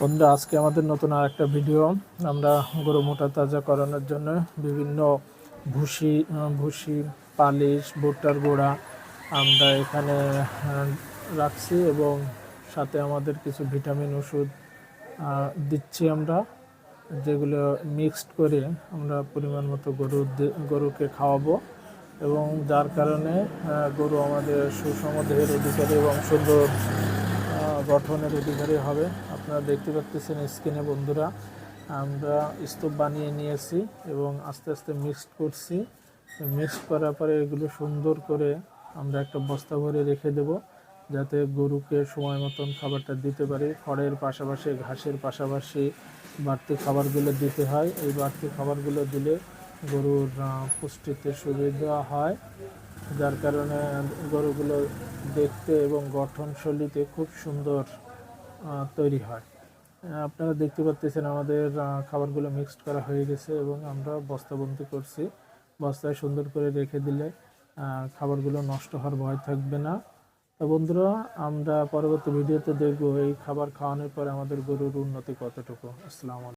বন্ধুরা আজকে আমাদের নতুন আর একটা ভিডিও আমরা গরু মোটা তাজা করানোর জন্য বিভিন্ন ভুসি ভুসি, পালিশ, ভুট্টার গোড়া আমরা এখানে রাখছি এবং সাথে আমাদের কিছু ভিটামিন ওষুধ দিচ্ছি আমরা, যেগুলো মিক্সড করে আমরা পরিমাণ মতো গরু গরুকে খাওয়াবো এবং যার কারণে গরু আমাদের সুষম দেহের অধিকারী এবং সুন্দর গঠনের অধিকারী হবে। আপনারা দেখতে পাচ্ছেন স্ক্রিনে বন্ধুরা, আমরা স্তূপ বানিয়ে নিয়েছি এবং আস্তে আস্তে মিক্সড করছি। মিক্সড করার পরে এগুলো সুন্দর করে আমরা একটা বস্তা ভরে রেখে দেব, যাতে গরুকে সময় মতন খাবারটা দিতে পারি। খড়ের পাশাপাশি, ঘাসের পাশাপাশি বাড়তি খাবারগুলো দিতে হয়। এই বাড়তি খাবারগুলো দিলে গরুর পুষ্টিতে সুবিধা হয়। যার কারণে গরুগুলো দেখতে এবং গঠনশৈলীতে খুব সুন্দর তৈরি হয়। আপনারা দেখতে পাচ্ছেন আমাদের খাবারগুলো মিক্সড করা হয়ে গেছে এবং আমরা বস্তাবন্দি করছি। বস্তায় সুন্দর করে রেখে দিলে খাবারগুলো নষ্ট হওয়ার ভয় থাকবে না। তো বন্ধুরা, আমরা পরবর্তী ভিডিওতে দেখব এই খাবার খাওয়ানোর পরে আমাদের গরুর উন্নতি কতটুকু। আসসালামু